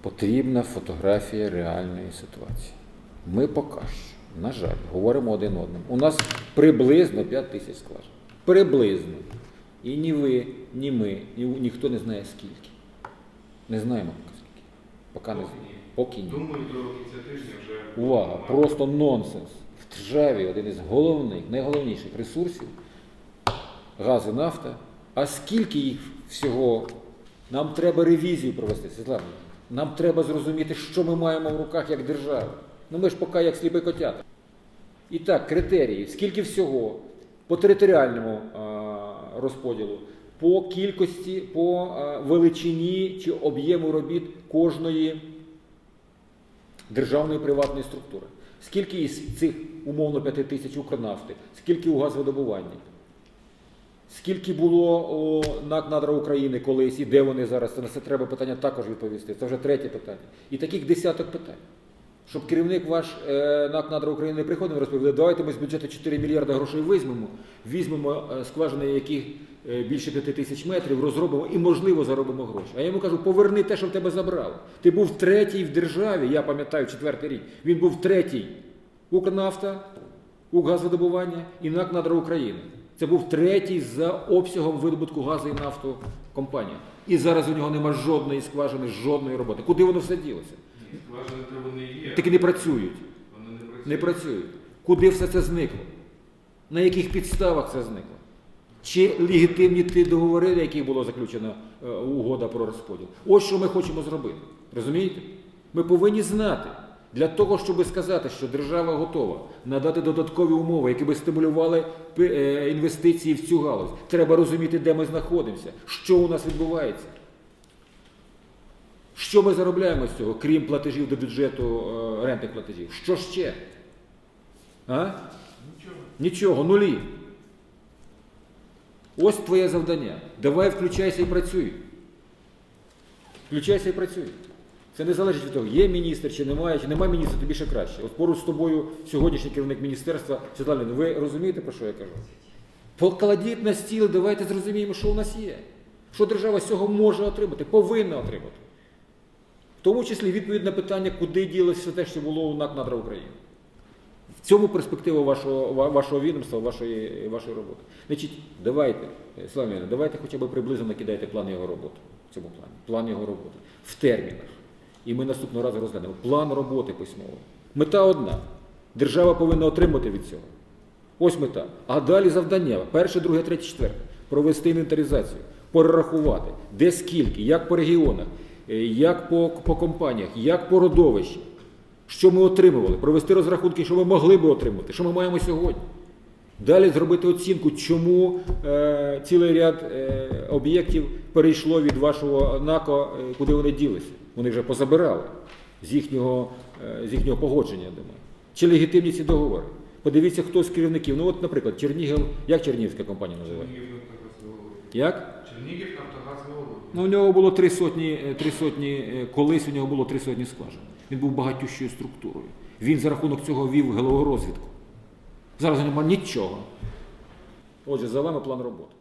Потрібна фотографія реальної ситуації. Ми поки що, на жаль, говоримо один одному. У нас приблизно 5 тисяч скважин. Приблизно. І ні ви, ні ми, ні, ніхто не знає скільки. Не знаємо поки скільки. Поки не знаємо. Поки ні. Думаю, до кінця тижня вже Увага, просто нонсенс. В державі один із головних, найголовніших ресурсів газ і нафта. А скільки їх всього? Нам треба ревізію провести, Світлана. Нам треба зрозуміти, що ми маємо в руках як держава. Ну ми ж поки як сліпі котята. І так, критерії, скільки всього по територіальному розподілу, по кількості, по величині чи об'єму робіт кожної державної приватної структури. Скільки із цих умовно 5 тисяч Укрнафти, скільки у газвидобуванні? Скільки було у НАК «Надра України колись і де вони зараз? Це на це треба питання також відповісти. Це вже третє питання. І таких десяток питань. Щоб керівник ваш е, НАК «Надра України приходив і розповідав, давайте ми з бюджету 4 мільярди грошей візьмемо, візьмемо е, скважини, яких е, більше 5 тисяч метрів, розробимо і, можливо, заробимо гроші. А я йому кажу, поверни те, що в тебе забрали. Ти був третій в державі, я пам'ятаю, четвертий рік. Він був третій. Укрнафта, Укргазвидобування і НАК «Надра України. Це був третій за обсягом видобутку газу і нафту компанія. І зараз у нього нема жодної скважини, жодної роботи. Куди воно все ділося? Скважини треба не є. Таки не працюють. Вони не працюють. Не працюють. Куди все це зникло? На яких підставах це зникло? Чи легітимні ті договори, на яких було заключено е, угода про розподіл? Ось що ми хочемо зробити. Розумієте? Ми повинні знати для того, щоб сказати, що держава готова надати додаткові умови, які би стимулювали е, інвестиції в цю галузь. Треба розуміти, де ми знаходимося, що у нас відбувається. Що ми заробляємо з цього, крім платежів до бюджету е, рентних платежів? Що ще? А? Нічого. Нічого, нулі. Ось твоє завдання. Давай включайся і працюй. Включайся і працюй. Це не залежить від того, є міністр чи немає, чи немає міністра, тобі ще краще. От поруч з тобою сьогоднішній керівник міністерства Світлана, ви розумієте, про що я кажу? Покладіть на стіл, давайте зрозуміємо, що у нас є. Що держава з цього може отримати, повинна отримати. В тому числі відповідь на питання, куди ділося все те, що було у НАК «Надра України. В цьому перспектива вашого, вашого відомства, вашої, вашої роботи. Значить, давайте, Слава давайте хоча б приблизно накидайте план його роботи в цьому плані. План його роботи. В термінах. І ми наступного разу розглянемо. План роботи письмовий. Мета одна. Держава повинна отримати від цього. Ось мета. А далі завдання. Перше, друге, третє, четверте. Провести інвентаризацію, перерахувати, де скільки, як по регіонах, е, як по, по компаніях, як по родовищі. Що ми отримували, провести розрахунки, що ми могли би отримати, що ми маємо сьогодні. Далі зробити оцінку, чому е, цілий ряд е, об'єктів перейшло від вашого НАКО, е, куди вони ділися. Вони вже позабирали з їхнього, е, з їхнього погодження, я думаю. Чи легітимні ці договори? Подивіться, хто з керівників. Ну, от, наприклад, Чернігів, як Чернігівська компанія називає? Як? Чернігів Нафтогаз виголовує. Ну, у нього було три сотні, е, три сотні, е, колись у нього було три сотні скважин. Він був багатющою структурою. Він за рахунок цього вів головорозвідку. Зараз нема нічого. Отже, за вами план роботи.